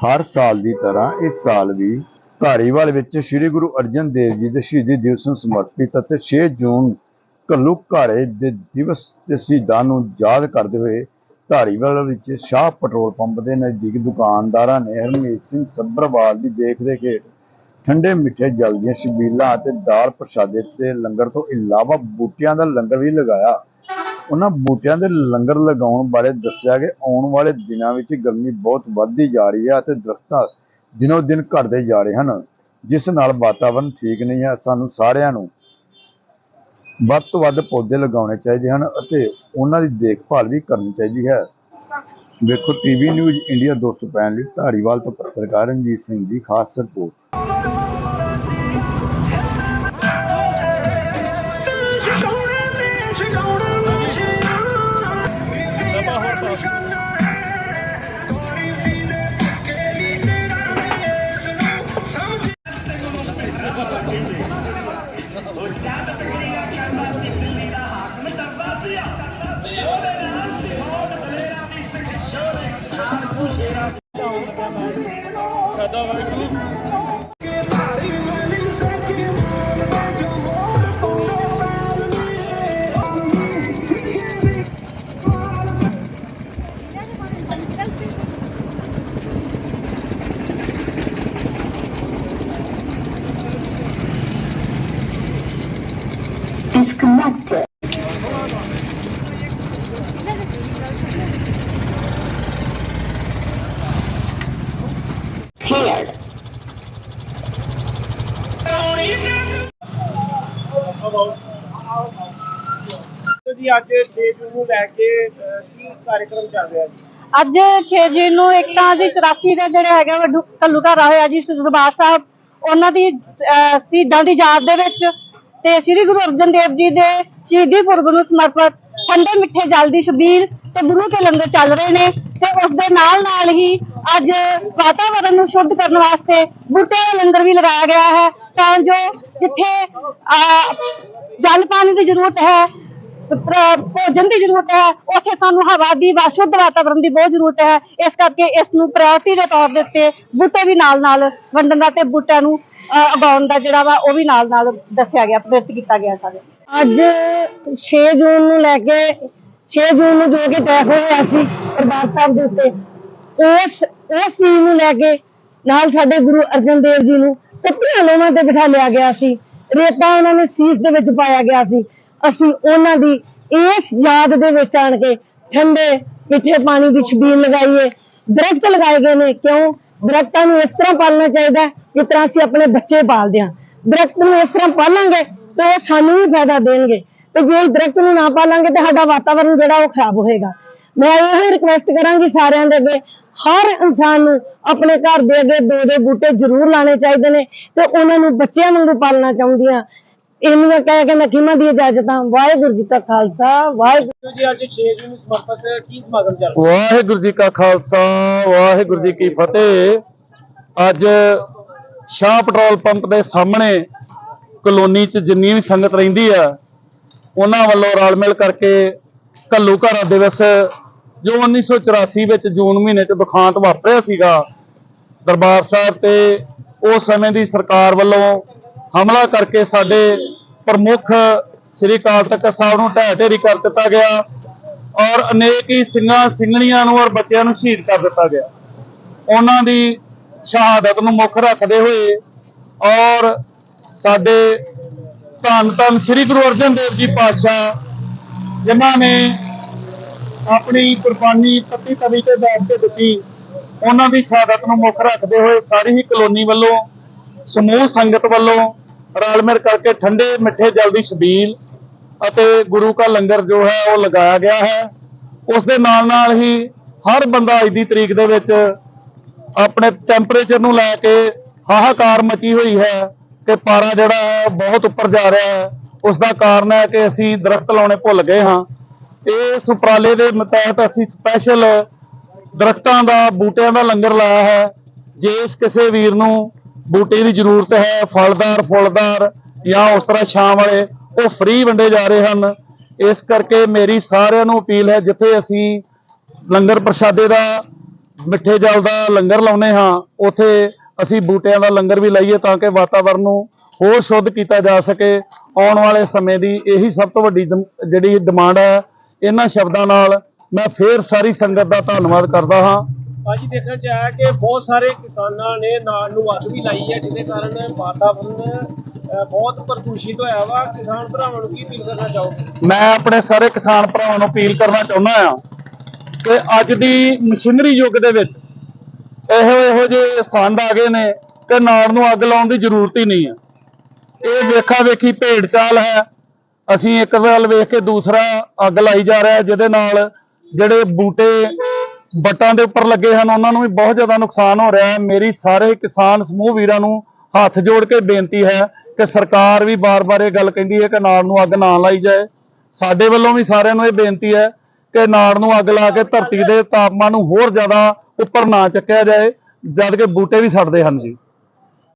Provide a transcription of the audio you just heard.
ਹਰ ਸਾਲ ਦੀ ਤਰ੍ਹਾਂ ਇਸ ਸਾਲ ਵੀ ਧਾਰੀਵਾਲ ਵਿੱਚ ਸ੍ਰੀ ਗੁਰੂ ਅਰਜਨ ਦੇਵ ਜੀ ਦੇ ਸ਼ਹੀਦੀ ਦਿਵਸ ਨੂੰ ਸਮਰਪਿਤ ਅਤੇ 6 ਜੂਨ ਘੱਲੂਘਾਰੇ ਦੇ ਦਿਵਸ ਤੇ ਸ਼ਹੀਦਾਂ ਨੂੰ ਯਾਦ ਕਰਦੇ ਹੋਏ ਧਾਰੀਵਾਲ ਵਿੱਚ ਸ਼ਾਹ ਪੈਟਰੋਲ ਪੰਪ ਦੇ ਨਜ਼ਦੀਕ ਦੁਕਾਨਦਾਰਾਂ ਨੇ ਹਰਮੀਤ ਸਿੰਘ ਸੱਭਰਵਾਲ ਦੀ ਦੇਖਰੇਖ ਹੇਠ ਠੰਡੇ ਮਿੱਠੇ ਜਲ ਦੀਆਂ ਸ਼ਬੀਲਾਂ ਅਤੇ ਦਾਲ ਪ੍ਰਸ਼ਾਦੇ ਤੇ ਲੰਗਰ ਤੋਂ ਇਲਾਵਾ ਬੂਟਿਆਂ ਦਾ ਲੰਗਰ ਵੀ ਲਗਾਇਆ। ਉਹਨਾਂ ਬੂਟਿਆਂ ਦੇ ਲੰਗਰ ਲਗਾਉਣ ਬਾਰੇ ਦੱਸਿਆ ਕਿ ਆਉਣ ਵਾਲੇ ਦਿਨਾਂ ਵਿੱਚ ਗਰਮੀ ਬਹੁਤ ਵੱਧਦੀ ਜਾ ਰਹੀ ਹੈ ਅਤੇ ਦਰਖਤਾਂ ਦਿਨੋ ਦਿਨ ਘਟਦੇ ਜਾ ਰਹੇ ਹਨ, ਜਿਸ ਨਾਲ ਵਾਤਾਵਰਣ ਠੀਕ ਨਹੀਂ ਹੈ। ਸਾਨੂੰ ਸਾਰਿਆਂ ਨੂੰ ਵੱਧ ਤੋਂ ਵੱਧ ਪੌਦੇ ਲਗਾਉਣੇ ਚਾਹੀਦੇ ਹਨ ਅਤੇ ਉਹਨਾਂ ਦੀ ਦੇਖਭਾਲ ਵੀ ਕਰਨੀ ਚਾਹੀਦੀ ਹੈ। ਵੇਖੋ ਟੀਵੀ ਨਿਊਜ਼ ਇੰਡੀਆ 265 ਲਈ ਧਾਰੀਵਾਲ ਤੋਂ ਪੱਤਰਕਾਰ ਰਣਜੀਤ ਸਿੰਘ ਦੀ ਖਾਸ ਰਿਪੋਰਟ। Adoro, ਜੀ, ਅੱਜ 6 ਜੂਨ ਨੂੰ ਲੈ ਕੇ ਕੀ ਕਾਰਜਕ੍ਰਮ ਚੱਲ ਰਿਹਾ ਜੀ? ਅੱਜ 6 ਜੂਨ ਨੂੰ ਇੱਕ ਤਾਂ ਜੀ 84 ਦਾ ਜਿਹੜਾ ਹੈਗਾ ਵਾ ਕੱਲੂ ਹੋਇਆ ਜੀ ਦਰਬਾਰ ਸਾਹਿਬ। ਉਹਨਾਂ ਦੀ ਸ਼ਹੀਦਾਂ ਦੀ ਯਾਦ ਦੇ ਵਿੱਚ ਤੇ ਸ੍ਰੀ ਗੁਰੂ ਅਰਜਨ ਦੇਵ ਜੀ ਦੇ ਸ਼ਹੀਦੀ ਪੁਰਬ ਨੂੰ ਸਮਰਪਿਤ ਠੰਡੇ ਮਿੱਠੇ ਜਲ ਦੀ ਸ਼ਬੀਰ ਤੇ ਗੁਰੂ ਕੇ ਲੰਗਰ ਚੱਲ ਰਹੇ ਨੇ ਤੇ ਉਸ ਦੇ ਨਾਲ ਨਾਲ ਹੀ ਅੱਜ ਵਾਤਾਵਰਣ ਨੂੰ ਸ਼ੁੱਧ ਕਰਨ ਵਾਸਤੇ ਬੂਟੇ ਦਾ ਲੰਗਰ ਵੀ ਲਗਾਇਆ ਗਿਆ ਹੈ। ਤਾਂ ਜੋ ਜਿੱਥੇ ਜਲ ਪਾਣੀ ਦੀ ਜ਼ਰੂਰਤ ਹੈ ਭੋਜਨ ਦੀ ਜ਼ਰੂਰਤ ਹੈ, ਉੱਥੇ ਸਾਨੂੰ ਹਵਾ ਦੀ ਵਾ, ਸ਼ੁੱਧ ਵਾਤਾਵਰਣ ਦੀ ਬਹੁਤ ਜ਼ਰੂਰਤ ਹੈ। ਇਸ ਕਰਕੇ ਇਸ ਨੂੰ ਪ੍ਰਾਇੋਰਟੀ ਦੇ ਤੌਰ ਦੇ ਉੱਤੇ ਬੂਟੇ ਵੀ ਨਾਲ ਨਾਲ ਵੰਡਣ ਦਾ ਤੇ ਬੂਟਿਆਂ ਨੂੰ ਉਗਾਉਣ ਦਾ ਜਿਹੜਾ ਵਾ, ਉਹ ਵੀ ਨਾਲ ਨਾਲ ਦੱਸਿਆ ਗਿਆ, ਪ੍ਰੇਰਿਤ ਕੀਤਾ ਗਿਆ ਸਾਡੇ। ਅੱਜ 6 ਜੂਨ ਨੂੰ ਲੈ ਕੇ 6 ਜੂਨ ਨੂੰ ਜੋ ਕਿ ਤੈਅ ਹੋਇਆ ਸੀ ਦਰਬਾਰ ਸਾਹਿਬ ਦੇ ਉੱਤੇ, ਉਸ ਉਸ ਚੀਜ਼ ਨੂੰ ਲੈ ਕੇ ਨਾਲ ਸਾਡੇ ਗੁਰੂ ਅਰਜਨ ਦੇਵ ਜੀ ਨੂੰ ਕੱਤੀਆਂ ਲੋਹਾਂ ਤੇ ਬਿਠਾ ਲਿਆ ਗਿਆ ਸੀ। ਰੇਤਾ ਉਹਨਾਂ ਨੇ ਸੀਸ ਦੇ ਵਿੱਚ ਪਾਇਆ ਗਿਆ ਸੀ। ਅਸੀਂ ਉਹਨਾਂ ਦੀ ਇਸ ਯਾਦ ਦੇ ਵਿੱਚ ਆਣ ਕੇ ਠੰਡੇ ਮਿੱਠੇ ਪਾਣੀ ਦੀ ਛਬੀਲ ਲਗਾਈਏ। ਦਰਖਤ ਲਗਾਏ ਗਏ ਨੇ। ਕਿਉਂ? ਦਰਖਤਾਂ ਨੂੰ ਇਸ ਤਰ੍ਹਾਂ ਪਾਲਣਾ ਚਾਹੀਦਾ ਜਿਸ ਤਰ੍ਹਾਂ ਅਸੀਂ ਆਪਣੇ ਬੱਚੇ ਪਾਲਦੇ ਹਾਂ। ਦਰਖਤ ਨੂੰ ਇਸ ਤਰ੍ਹਾਂ ਪਾਲਾਂਗੇ ਤਾਂ ਉਹ ਸਾਨੂੰ ਵੀ ਫਾਇਦਾ ਦੇਣਗੇ। ਤੇ ਜੇ ਅਸੀਂ ਦਰਖਤ ਨੂੰ ਨਾ ਪਾਲਾਂਗੇ ਤਾਂ ਸਾਡਾ ਵਾਤਾਵਰਣ ਜਿਹੜਾ ਉਹ ਖਰਾਬ ਹੋਏਗਾ। ਮੈਂ ਇਹ ਰਿਕਵੈਸਟ ਕਰਾਂਗੀ ਸਾਰਿਆਂ ਦੇ ਅੱਗੇ ਹਰ ਇਨਸਾਨ ਨੂੰ ਆਪਣੇ ਘਰ ਦੇ ਅੱਗੇ ਦੋ ਦੋ ਬੂਟੇ ਜ਼ਰੂਰ ਲਾਣੇ ਚਾਹੀਦੇ ਨੇ ਤੇ ਉਹਨਾਂ ਨੂੰ ਬੱਚਿਆਂ ਵਾਂਗੂ ਪਾਲਣਾ ਚਾਹੁੰਦੀਆਂ। ਇੰਨੀਆਂ ਕਹਿ ਕੇ ਮੈਂ ਕਿਮਾਂ ਦੀ ਇਜਾਜ਼ਤਾਂ ਵਾਹਿਗੁਰੂ ਜੀ ਕਾ ਖਾਲਸਾ ਵਾਹਿਗੁਰੂ ਜੀ ਅੱਜ 6 ਜੂਨ ਨੂੰ ਸਮਰਪਿਤ ਕੀ ਸਮਾਗਮ ਚੱਲ ਰਿਹਾ? ਵਾਹਿਗੁਰੂ ਜੀ ਕਾ ਖਾਲਸਾ ਵਾਹਿਗੁਰੂ ਜੀ ਕੀ ਫਤਿਹ। ਅੱਜ ਸ਼ਾਹ ਪੈਟਰੋਲ ਪੰਪ ਦੇ ਸਾਹਮਣੇ ਕਲੋਨੀ 'ਚ ਜਿੰਨੀ ਵੀ ਸੰਗਤ ਰਹਿੰਦੀ ਆ ਉਹਨਾਂ ਵੱਲੋਂ ਰਲ ਮਿਲ ਕਰਕੇ ਘੱਲੂ ਘਰਾਂ ਦਿਵਸ ਜੋ 1984 ਵਿੱਚ ਜੂਨ ਮਹੀਨੇ 'ਚ ਦੁਖਾਂਤ ਵਾਪਰਿਆ ਸੀਗਾ, ਦਰਬਾਰ ਸਾਹਿਬ ਤੇ ਉਸ ਸਮੇਂ ਦੀ ਸਰਕਾਰ ਵੱਲੋਂ ਹਮਲਾ ਕਰਕੇ ਸਾਡੇ ਪ੍ਰਮੁੱਖ ਸ੍ਰੀ ਅਕਾਲ ਤਖਤ ਸਾਹਿਬ ਨੂੰ ਢਹਿ ਢੇਰੀ ਕਰ ਦਿੱਤਾ ਗਿਆ ਔਰ ਅਨੇਕ ਹੀ ਸਿੰਘਾਂ, ਸਿੰਘਣੀਆਂ ਨੂੰ ਔਰ ਬੱਚਿਆਂ ਨੂੰ ਸ਼ਹੀਦ ਕਰ ਦਿੱਤਾ ਗਿਆ। ਉਹਨਾਂ ਦੀ ਸ਼ਹਾਦਤ ਨੂੰ ਮੁੱਖ ਰੱਖਦੇ ਹੋਏ ਔਰ ਸਾਡੇ ਧੰਨ ਧੰਨ ਸ੍ਰੀ ਗੁਰੂ ਅਰਜਨ ਦੇਵ ਜੀ ਪਾਤਸ਼ਾਹ, ਜਿਨ੍ਹਾਂ ਨੇ ਆਪਣੀ ਕੁਰਬਾਨੀ ਪਤੀ ਤਵੀ ਤੇ ਬੈਠ ਕੇ ਦਿੱਤੀ। ਉਹਨਾਂ ਦੀ ਸ਼ਹਾਦਤ ਨੂੰ ਮੁੱਖ ਰੱਖਦੇ ਹੋਏ ਸਾਰੀ ਹੀ ਕਲੋਨੀ ਵੱਲੋਂ, ਸਮੂਹ ਸੰਗਤ ਵੱਲੋਂ ਰਲ ਮਿਲ ਕਰਕੇ ਠੰਡੇ ਮਿੱਠੇ ਜਲ ਦੀ ਛਬੀਲ ਅਤੇ ਗੁਰੂ ਕਾ ਲੰਗਰ ਜੋ ਹੈ ਉਹ ਲਗਾਇਆ ਗਿਆ ਹੈ। ਉਸ ਦੇ ਨਾਲ ਨਾਲ ਹੀ ਹਰ ਬੰਦਾ ਅੱਜ ਦੀ ਤਰੀਕ ਦੇ ਵਿੱਚ ਆਪਣੇ ਟੈਂਪਰੇਚਰ ਨੂੰ ਲੈ ਕੇ ਹਾਹਾਕਾਰ ਮਚੀ ਹੋਈ ਹੈ ਕਿ ਪਾਰਾ ਜਿਹੜਾ ਹੈ ਬਹੁਤ ਉੱਪਰ ਜਾ ਰਿਹਾ ਹੈ। ਉਸ ਦਾ ਕਾਰਨ ਹੈ ਕਿ ਅਸੀਂ ਦਰਖਤ ਲਾਉਣੇ ਭੁੱਲ ਗਏ ਹਾਂ। ਇਸ ਉਪਰਾਲੇ ਦੇ ਤਹਿਤ ਅਸੀਂ ਸਪੈਸ਼ਲ ਦਰਖਤਾਂ ਦਾ, ਬੂਟਿਆਂ ਦਾ ਲੰਗਰ ਲਾਇਆ ਹੈ। ਜੇ ਇਸ ਕਿਸੇ ਵੀਰ ਨੂੰ ਬੂਟੇ ਦੀ ਜ਼ਰੂਰਤ ਹੈ, ਫਲਦਾਰ, ਫੁੱਲਦਾਰ ਜਾਂ ਉਸ ਤਰ੍ਹਾਂ ਛਾਂ ਵਾਲੇ, ਉਹ ਫ੍ਰੀ ਵੰਡੇ ਜਾ ਰਹੇ ਹਨ। ਇਸ ਕਰਕੇ ਮੇਰੀ ਸਾਰਿਆਂ ਨੂੰ ਅਪੀਲ ਹੈ, ਜਿੱਥੇ ਅਸੀਂ ਲੰਗਰ ਪ੍ਰਸ਼ਾਦੇ ਦਾ, ਮਿੱਠੇ ਜਲ ਦਾ ਲੰਗਰ ਲਾਉਨੇ ਹਾਂ, ਉਥੇ ਅਸੀਂ ਬੂਟਿਆਂ ਦਾ ਲੰਗਰ ਵੀ ਲਾਈਏ ਤਾਂ ਕਿ ਵਾਤਾਵਰਨ ਨੂੰ ਹੋਰ ਸ਼ੁੱਧ ਕੀਤਾ ਜਾ ਸਕੇ। ਆਉਣ ਵਾਲੇ ਸਮੇਂ ਦੀ ਇਹੀ ਸਭ ਤੋਂ ਵੱਡੀ ਦਮ- ਜਿਹੜੀ ਡਿਮਾਂਡ ਹੈ ਇਹਨਾਂ ਸ਼ਬਦਾਂ ਨਾਲ ਮੈਂ ਫੇਰ ਸਾਰੀ ਸੰਗਤ ਦਾ ਧੰਨਵਾਦ ਕਰਦਾ ਹਾਂ। ਅੱਜ ਦੇਖਣ ਚ ਆਇਆ ਕਿ ਬਹੁਤ ਸਾਰੇ ਕਿਸਾਨਾਂ ਨੇ ਨਾਲ ਨੂੰ ਅੱਗ ਵੀ ਲਾਈ ਹੈ ਜਿਹਦੇ ਕਾਰਨ ਵਾਤਾਵਰਨ ਬਹੁਤ ਪ੍ਰਦੂਸ਼ਿਤ ਹੋਇਆ ਵਾ। ਕਿਸਾਨ ਭਰਾਵਾਂ ਨੂੰ ਕੀ ਅਪੀਲ ਕਰਨਾ ਚਾਹੋਗੇ? ਮੈਂ ਆਪਣੇ ਸਾਰੇ ਕਿਸਾਨ ਭਰਾਵਾਂ ਨੂੰ ਅਪੀਲ ਕਰਨਾ ਚਾਹੁੰਦਾ ਹਾਂ ਕਿ ਅੱਜ ਦੀ ਮਸ਼ੀਨਰੀ ਯੁੱਗ ਦੇ ਵਿੱਚ ਇਹੋ ਇਹੋ ਜਿਹੇ ਸੰਦ ਆ ਗਏ ਨੇ ਕਿ ਨਾੜ ਨੂੰ ਅੱਗ ਲਾਉਣ ਦੀ ਜ਼ਰੂਰਤ ਹੀ ਨਹੀਂ ਹੈ। ਇਹ ਵੇਖਾ ਵੇਖੀ ਭੇਡ ਚਾਲ ਹੈ। ਅਸੀਂ ਇੱਕ ਵੱਲ ਵੇਖ ਕੇ ਦੂਸਰਾ ਅੱਗ ਲਾਈ ਜਾ ਰਿਹਾ ਜਿਹਦੇ ਨਾਲ ਜਿਹੜੇ ਬੂਟੇ ਬੱਟਾਂ ਦੇ ਉੱਪਰ ਲੱਗੇ ਹਨ, ਉਹਨਾਂ ਨੂੰ ਵੀ ਬਹੁਤ ਜ਼ਿਆਦਾ ਨੁਕਸਾਨ ਹੋ ਰਿਹਾ ਹੈ। ਮੇਰੀ ਸਾਰੇ ਕਿਸਾਨ ਸਮੂਹ ਵੀਰਾਂ ਨੂੰ ਹੱਥ ਜੋੜ ਕੇ ਬੇਨਤੀ ਹੈ ਕਿ ਸਰਕਾਰ ਵੀ ਬਾਰ-ਬਾਰ ਇਹ ਗੱਲ ਕਹਿੰਦੀ ਹੈ ਕਿ ਨਾੜ ਨੂੰ ਅੱਗ ਨਾ ਲਾਈ ਜਾਏ। ਸਾਡੇ ਵੱਲੋਂ ਵੀ ਸਾਰਿਆਂ ਨੂੰ ਇਹ ਬੇਨਤੀ ਹੈ ਕਿ ਨਾੜ ਨੂੰ ਅੱਗ ਲਾ ਕੇ ਧਰਤੀ ਦੇ ਤਾਪਮਾਨ ਨੂੰ ਹੋਰ ਜ਼ਿਆਦਾ ਉੱਪਰ ਨਾ ਚੱਕਿਆ ਜਾਏ, ਜਦ ਕਿ ਬੂਟੇ ਵੀ ਸੜਦੇ ਹਨ ਜੀ।